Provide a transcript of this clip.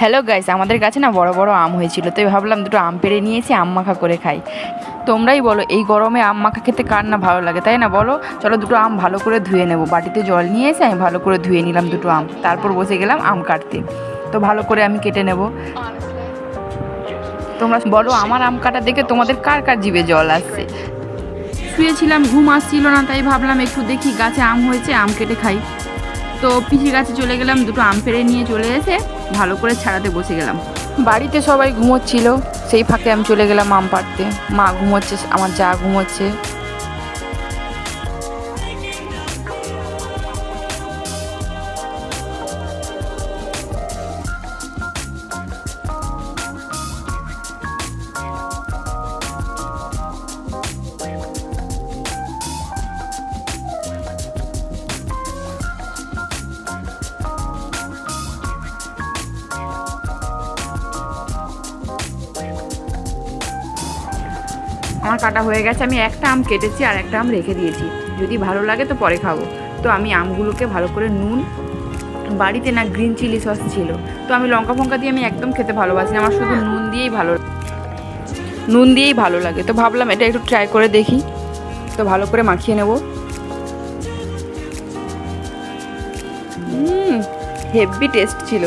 Hello guys আমাদের গাছে না বড় বড় আম হয়েছিল তাই ভাবলাম দুটো আম পেড়ে নিয়েছি, আম মাখা করে খাই। তোমরাই বলো, এই গরমে আম মাখা খেতে কার না ভালো লাগে, তাই না বলো? চলো দুটো আম ভালো করে ধুয়ে নেব। বাটিতে জল নিয়ে এসে আমি ভালো করে ধুয়ে নিলাম দুটো আম। তারপর বসে গেলাম আম কাটতে। তো ভালো করে আমি কেটে নেব। তোমরা বলো, আমার আম কাটা দেখে তোমাদের কার কার জিভে জল আসছে? শুয়েছিলাম, ঘুম আসছিল না, তাই ভাবলাম একটু দেখি গাছে আম হয়েছে, আম কেটে খাই। তো পিসির গাছে চলে গেলাম, দুটো আম পেড়ে নিয়ে চলে এসে ভালো করে ছাড়াতে বসে গেলাম। বাড়িতে সবাই ঘুমোচ্ছিল, সেই ফাঁকে আমি চলে গেলাম আম পাড়তে। মা ঘুমোচ্ছে, আমার যা ঘুমোচ্ছে। আমার কাটা হয়ে গেছে, আমি একটা আম কেটেছি আর একটা আম রেখে দিয়েছি। যদি ভালো লাগে তো পরে খাব। তো আমি আমগুলোকে ভালো করে নুন, বাড়িতে না গ্রিন চিলি সস ছিল। তো আমি লঙ্কা ফঙ্কা দিয়ে আমি একদম খেতে ভালোবাসি আমার শুধু নুন দিয়েই ভালো নুন দিয়েই ভালো লাগে। তো ভাবলাম এটা একটু ট্রাই করে দেখি। তো ভালো করে মাখিয়ে নেব। হেভি টেস্ট ছিল।